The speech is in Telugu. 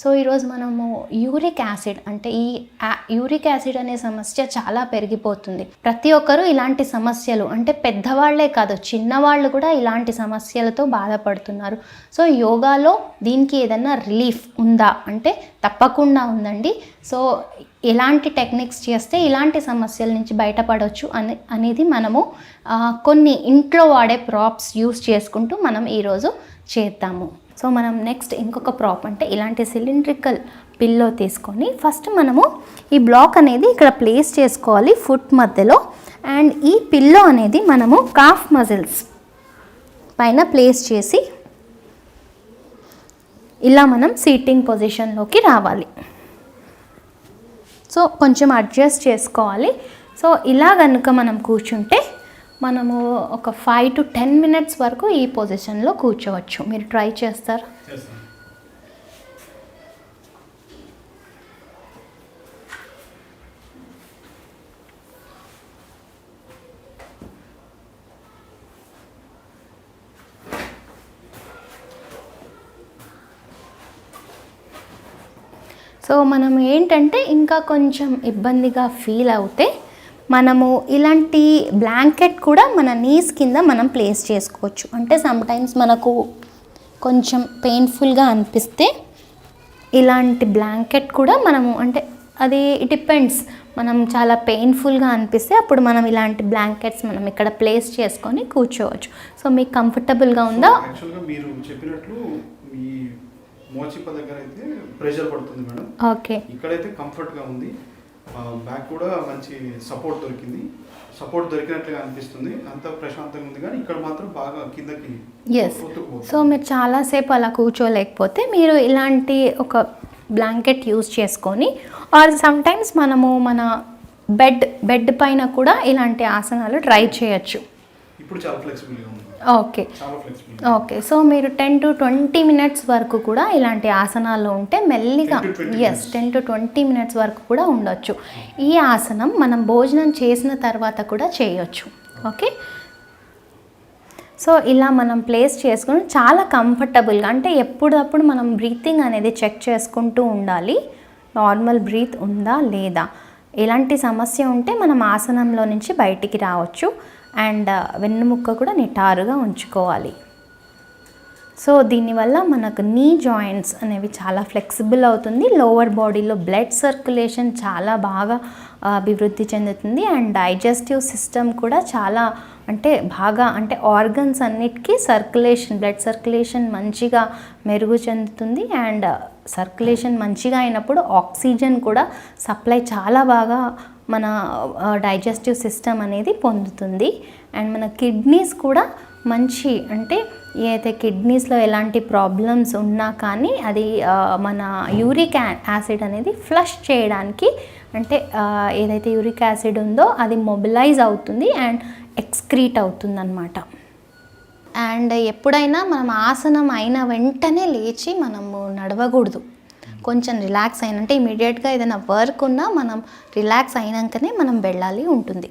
సో ఈరోజు మనము యూరిక్ యాసిడ్ అంటే ఈ యూరిక్ యాసిడ్ అనే సమస్య చాలా పెరిగిపోతుంది. ప్రతి ఒక్కరూ ఇలాంటి సమస్యలు అంటే పెద్దవాళ్ళే కాదు చిన్నవాళ్ళు కూడా ఇలాంటి సమస్యలతో బాధపడుతున్నారు. సో యోగాలో దీనికి ఏదైనా రిలీఫ్ ఉందా? అంటే తప్పకుండా ఉందండి. సో ఎలాంటి టెక్నిక్స్ చేస్తే ఇలాంటి సమస్యల నుంచి బయటపడవచ్చు అని అనేది మనము కొన్ని ఇంట్లో వాడే ప్రాప్స్ యూస్ చేసుకుంటూ మనం ఈరోజు చేద్దాము. సో మనం నెక్స్ట్ ఇంకొక ప్రాప్ అంటే ఇలాంటి సిలిండ్రికల్ పిల్లో తీసుకొని ఫస్ట్ మనము ఈ బ్లాక్ అనేది ఇక్కడ ప్లేస్ చేసుకోవాలి ఫుట్ మధ్యలో. అండ్ ఈ పిల్లో అనేది మనము కాఫ్ మజిల్స్ పైన ప్లేస్ చేసి ఇలా మనం సీటింగ్ పొజిషన్లోకి రావాలి. సో కొంచెం అడ్జస్ట్ చేసుకోవాలి. సో ఇలా కనుక మనం కూర్చుంటే మనము ఒక ఫైవ్ టు టెన్ మినిట్స్ వరకు ఈ పొజిషన్లో కూర్చోవచ్చు. మీరు ట్రై చేస్తారు? సో మనం ఏంటంటే ఇంకా కొంచెం ఇబ్బందిగా ఫీల్ అవుతే మనము ఇలాంటి బ్లాంకెట్ కూడా మన నీస్ కింద మనం ప్లేస్ చేసుకోవచ్చు. అంటే సమ్టైమ్స్ మనకు కొంచెం పెయిన్ఫుల్గా అనిపిస్తే ఇలాంటి బ్లాంకెట్ కూడా మనము అంటే అది డిపెండ్స్ మనం చాలా పెయిన్ఫుల్గా అనిపిస్తే అప్పుడు మనం ఇలాంటి బ్లాంకెట్స్ మనం ఇక్కడ ప్లేస్ చేసుకొని కూర్చోవచ్చు. సో మీకు కంఫర్టబుల్గా ఉందా? మీరు చెప్పినట్లు దగ్గర అయితే ప్రెషర్ పడుతుంది మేడం. ఓకే ఇక్కడైతే కంఫర్ట్గా ఉంది. బ్యాక్ కూడా మంచి సపోర్ట్ దొరికింది. సపోర్ట్ దొరికినట్లుగా అనిపిస్తుంది. అంత ప్రశాంతంగా ఉంది కానీ ఇక్కడ మాత్రం బాగా కిందకి ఎస్. సో మీరు చాలాసేపు అలా కూర్చోలేకపోతే మీరు ఇలాంటి ఒక బ్లాంకెట్ యూజ్ చేసుకొని ఆర్ సమ్టైమ్స్ మనము మన బెడ్ బెడ్ పైన కూడా ఇలాంటి ఆసనాలు ట్రై చేయొచ్చు. ఇప్పుడు చాలా ఫ్లెక్సిబుల్గా ఉంది. ఓకే చాలా ఫ్లెక్సిబుల్ ఓకే సో మీరు టెన్ టు ట్వంటీ మినిట్స్ వరకు కూడా ఇలాంటి ఆసనాల్లో ఉంటే మెల్లిగా 10 to 20 yes ten to twenty minutes వరకు కూడా ఉండొచ్చు. ఈ ఆసనం మనం భోజనం చేసిన తర్వాత కూడా చేయొచ్చు. ఓకే సో ఇలా మనం ప్లేస్ చేసుకుని చాలా కంఫర్టబుల్గా అంటే ఎప్పుడప్పుడు మనం బ్రీతింగ్ అనేది చెక్ చేసుకుంటూ ఉండాలి. నార్మల్ బ్రీత్ ఉందా లేదా? ఎలాంటి సమస్య ఉంటే మనం ఆసనంలో నుంచి బయటికి రావచ్చు. అండ్ వెన్నుముక్క కూడా నిటారుగా ఉంచుకోవాలి. సో దీనివల్ల మనకు నీ జాయింట్స్ అనేవి చాలా ఫ్లెక్సిబుల్ అవుతుంది. లోవర్ బాడీలో బ్లడ్ సర్క్యులేషన్ చాలా బాగా అభివృద్ధి చెందుతుంది. అండ్ డైజెస్టివ్ సిస్టమ్ కూడా చాలా అంటే బాగా అంటే ఆర్గన్స్ అన్నిటికీ సర్క్యులేషన్ బ్లడ్ సర్క్యులేషన్ మంచిగా మెరుగు చెందుతుంది. అండ్ సర్క్యులేషన్ మంచిగా అయినప్పుడు ఆక్సిజన్ కూడా సప్లై చాలా బాగా మన డైజెస్టివ్ సిస్టమ్ అనేది పొందుతుంది. అండ్ మన కిడ్నీస్ కూడా మంచి అంటే ఏదైతే కిడ్నీస్లో ఎలాంటి ప్రాబ్లమ్స్ ఉన్నా కానీ అది మన యూరిక్ యాసిడ్ అనేది ఫ్లష్ చేయడానికి అంటే ఏదైతే యూరిక్ యాసిడ్ ఉందో అది మొబిలైజ్ అవుతుంది అండ్ ఎక్స్క్రీట్ అవుతుంది అనమాట అండ్ ఎప్పుడైనా మనం ఆసనం అయిన వెంటనే లేచి మనము నడవకూడదు. కొంచెం రిలాక్స్ అయిన అంటే ఇమీడియట్గా ఏదైనా వర్క్ ఉన్నా మనం రిలాక్స్ అయినాకనే మనం వెళ్ళాలి ఉంటుంది.